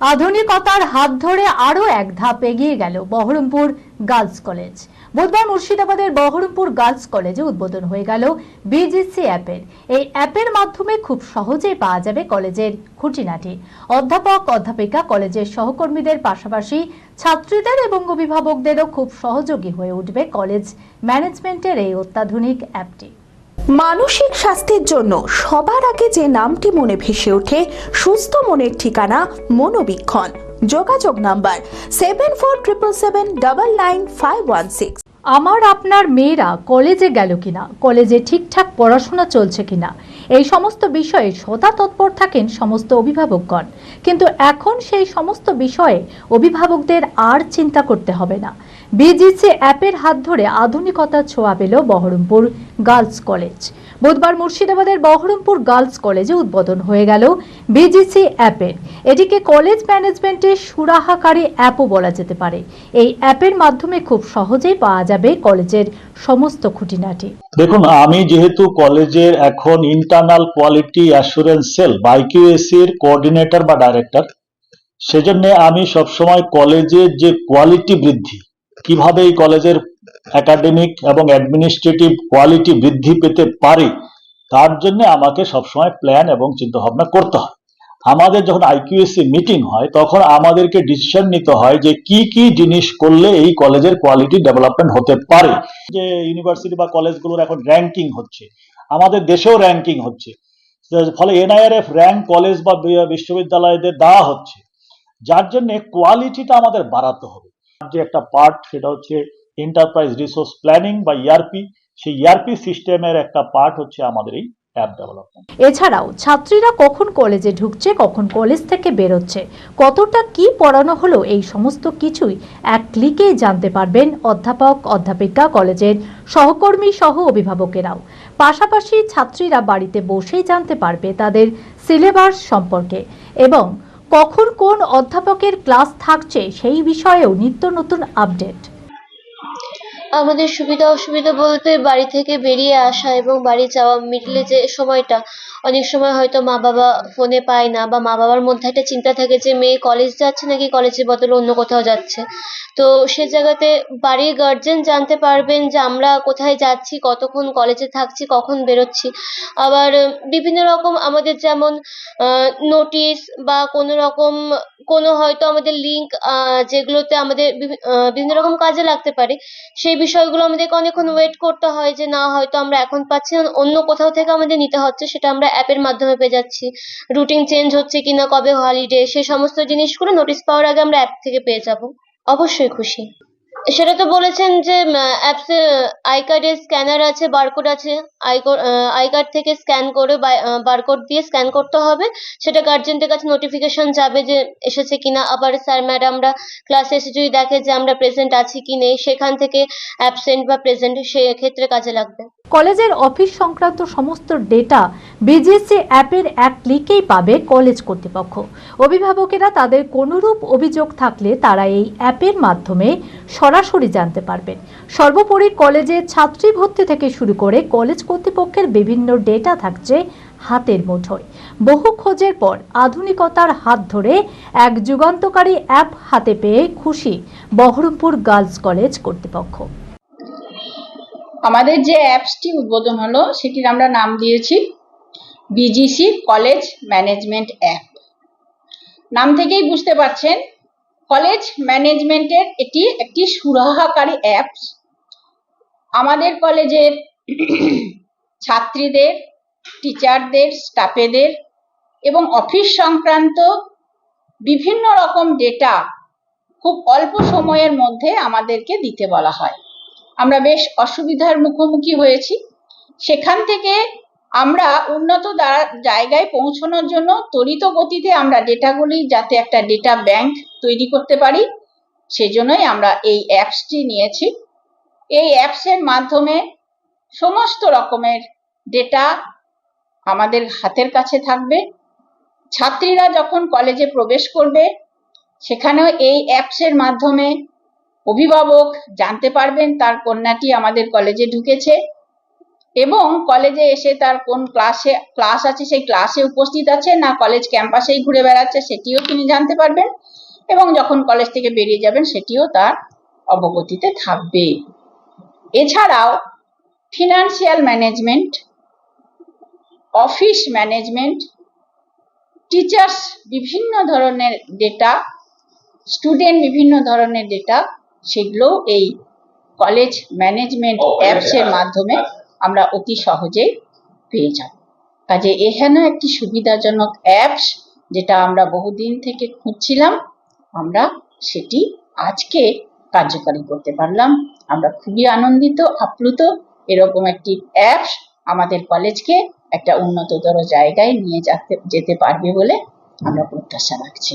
আধুনিকতার হাত ধরে আরও এক ধাপ এগিয়ে গেল বহরমপুর গার্লস কলেজ। বুধবার মুর্শিদাবাদের বহরমপুর গার্লস কলেজে উদ্বোধন হয়ে গেল বিজিসি অ্যাপের। এই অ্যাপের মাধ্যমে খুব সহজেই পাওয়া যাবে কলেজের খুঁটিনাটি। অধ্যাপক, অধ্যাপিকা, কলেজের সহকর্মীদের পাশাপাশি ছাত্রীদের এবং অভিভাবকদেরও খুব সহযোগী হয়ে উঠবে কলেজ ম্যানেজমেন্টের এই অত্যাধুনিক অ্যাপটি। মানসিক স্বাস্থ্যের জন্য সবার আগে যে নামটি মনে ভেসে ওঠে, সুস্থ মনের ঠিকানা মনোবীক্ষণ। যোগাযোগ number seven four triple seven double nine five one six আমার আপনার মেয়েরা কলেজে গেল কিনা? কলেজে ঠিকঠাক পড়াশোনা চলছে কিনা? এই সমস্ত বিষয়ে সদা তৎপর থাকেন সমস্ত অভিভাবকগণ। কিন্তু এখন সেই সমস্ত বিষয়ে অভিভাবকদের আর চিন্তা করতে হবে না। বিজিসি অ্যাপের হাত ধরে আধুনিকতার ছোঁয়া পেল বহরমপুর গার্লস কলেজ। বুধবার মুর্শিদাবাদের বহরমপুর গার্লস কলেজে উদ্বোধন হয়ে গেল বিজিসি অ্যাপের এটিকে কলেজ ম্যানেজমেন্টের সুরাহাকারী অ্যাপও বলা যেতে পারে। এই অ্যাপের মাধ্যমে খুব সহজেই পাওয়া যাবে কলেজের সমস্ত খুঁটিনাটি। দেখুন, আমি যেহেতু কলেজের এখন ইন্টারনাল কোয়ালিটি অ্যাসুরেন্স সেল বা আইকিউএসি এর কোঅর্ডিনেটর বা ডাইরেক্টর সেজন্য আমি সবসময় কলেজের যে কোয়ালিটি বৃদ্ধি, কীভাবে এই কলেজের একাডেমিক এবং অ্যাডমিনিস্ট্রেটিভ কোয়ালিটি বৃদ্ধি পেতে পারে, তার জন্য আমাকে সবসময় প্ল্যান এবং চিন্তাভাবনা করতে হয়। আমাদের যখন আইকিউএসসি মিটিং হয়, তখন আমাদেরকে ডিসিশন নিতে হয় যে কি কি জিনিস করলে এই কলেজের কোয়ালিটি ডেভেলপমেন্ট হতে পারে। যে ইউনিভার্সিটি বা কলেজগুলোর এখন র্যাঙ্কিং হচ্ছে, আমাদের দেশেও র্যাঙ্কিং হচ্ছে, ফলে এনআইআরএফ র্যাঙ্ক কলেজ বি- বিশ্ববিদ্যালয়দের দেওয়া হচ্ছে। যার জন্য কোয়ালিটিটা আমাদের বাড়াতে হবে। যে একটা পার্ট সেটা হচ্ছে এন্টারপ্রাইজ রিসোর্স প্ল্যানিং বা ইআরপি সেই ইআরপি সিস্টেমের একটা পার্ট হচ্ছে আমাদের এই অ্যাপ ডেভেলপমেন্ট এছাড়াও, ছাত্রীরা কখন কলেজে ঢুকছে, কখন কলেজ থেকে বেরোচ্ছে, কতটা কি পড়ানো হলো, এই সমস্ত কিছুই এক ক্লিকেই জানতে পারবেন অধ্যাপক, অধ্যাপিকা কলেজের সহকর্মী সহ অভিভাবকেরাও। পাশাপাশি ছাত্রীরা বাড়িতে বসেই জানতে পারবে তাদের সিলেবাস সম্পর্কে এবং কখন কোন অধ্যাপকের ক্লাস থাকছে সেই বিষয়েও নিত্য নতুন আপডেট আমাদের সুবিধা অসুবিধা বলতে বাড়ি থেকে বেরিয়ে আসা এবং বাড়ি যাওয়া মিডলে যে সময়টা অনেক সময় হয়তো মা বাবা ফোনে পায় না বা মা বাবার মধ্যে একটা চিন্তা থাকে যে মেয়ে কলেজ যাচ্ছে নাকি কলেজের বদলে অন্য কোথাও যাচ্ছে। তো সে জায়গাতে বাড়ির গার্জেন জানতে পারবেন যে আমরা কোথায় যাচ্ছি, কতক্ষণ কলেজে থাকছি, কখন বেরোচ্ছি। আবার বিভিন্ন রকম আমাদের যেমন নোটিশ বা কোনো রকম, কোনো হয়তো আমাদের লিঙ্ক যেগুলোতে আমাদের বিভি- বিভিন্ন রকম কাজে লাগতে পারে, সেই বিষয়গুলো আমাদেরকে অনেকক্ষণ ওয়েট করতে হয় যে না, হয়তো আমরা এখন পাচ্ছি অন্য কোথাও থেকে আমাদের নিতে হচ্ছে, সেটা আমরা অ্যাপের মাধ্যমে পেয়ে যাচ্ছি। রুটিন চেঞ্জ হচ্ছে কিনা, কবে হলিডে সে সমস্ত জিনিসগুলো নোটিশ পাওয়ার আগে আমরা অ্যাপ থেকে পেয়ে যাব। অবশ্যই খুশি। সেটা তো বলেছেন যে অ্যাপসে আই কার্ডের স্ক্যানার আছে বারকোড আছে। আই আই কার্ড থেকে স্ক্যান করে বারকোড দিয়ে স্ক্যান করতে হবে। সেটা গার্জেনদের কাছে নোটিফিকেশন যাবে যে এসেছে কিনা। আবার স্যার ম্যাডামরা ক্লাসে এসে যদি দেখে যে আমরা প্রেজেন্ট আছি কি নেই, সেখান থেকে অ্যাবসেন্ট বা প্রেজেন্ট সেক্ষেত্রে কাজে লাগবে। কলেজের অফিস সংক্রান্ত সমস্ত ডেটা বিজিএসসি অ্যাপের এক ক্লিকেই পাবে কলেজ কর্তৃপক্ষ। অভিভাবকেরা তাদের কোনোরূপ অভিযোগ থাকলে তারা এই অ্যাপের মাধ্যমে সরাসরি জানতে পারবেন। সর্বোপরি কলেজে ছাত্রী ভর্তি থেকে শুরু করে কলেজ কর্তৃপক্ষের বিভিন্ন ডেটা থাকছে হাতের মুঠোয়। বহু খোঁজের পর আধুনিকতার হাত ধরে এক যুগান্তকারী অ্যাপ হাতে পেয়ে খুশি বহরমপুর গার্লস কলেজ কর্তৃপক্ষ। আমাদের যে অ্যাপসটি উদ্বোধন হলো, সেটির আমরা নাম দিয়েছি বিজিসি কলেজ ম্যানেজমেন্ট অ্যাপ। নাম থেকেই বুঝতে পারছেন কলেজ ম্যানেজমেন্টের এটি একটি সুরাহাকারী অ্যাপস আমাদের কলেজের ছাত্রীদের, টিচারদের, স্টাফেদের এবং অফিস সংক্রান্ত বিভিন্ন রকম ডেটা খুব অল্প সময়ের মধ্যে আমাদেরকে দিতে বলা হয়। আমরা বেশ অসুবিধার মুখোমুখি হয়েছি। সেখান থেকে আমরা উন্নত জায়গায় পৌঁছানোর জন্য ত্বরিত গতিতে আমরা ডেটাগুলি যাতে একটা ডেটা ব্যাংক তৈরি করতে পারি, সেজন্যই আমরা এই অ্যাপসটি নিয়েছি। এই অ্যাপসের মাধ্যমে সমস্ত রকমের ডেটা আমাদের হাতের কাছে থাকবে। ছাত্রীরা যখন কলেজে প্রবেশ করবে, সেখানেও এই অ্যাপসের মাধ্যমে অভিভাবক জানতে পারবেন তার কন্যাটি আমাদের কলেজে ঢুকেছে। এবং কলেজে এসে তার কোন ক্লাসে ক্লাস আছে সেই ক্লাসে উপস্থিত আছে না কলেজ ক্যাম্পাসেই ঘুরে বেড়াচ্ছে সেটিও তিনি জানতে পারবেন এবং যখন কলেজ থেকে বেরিয়ে যাবেন সেটিও তার অবগতিতে থাকবে। এছাড়াও financial management office management teachers বিভিন্ন ধরনের ডেটা স্টুডেন্ট বিভিন্ন ধরনের ডেটা সেগুলো এই কলেজ ম্যানেজমেন্ট অ্যাপসের মাধ্যমে আমরা অতি সহজেই পেয়ে যাব। কাজে এখানে একটি সুবিধাজনক অ্যাপস যেটা আমরা বহুদিন থেকে খুঁজছিলাম, আমরা সেটি আজকে কার্যকারী করতে পারলাম। আমরা খুবই আনন্দিত, আপ্লুত, এরকম একটি অ্যাপস আমাদের কলেজকে একটা উন্নততর জায়গায় নিয়ে যেতে যেতে পারবে বলে আমরা প্রত্যাশা রাখছি।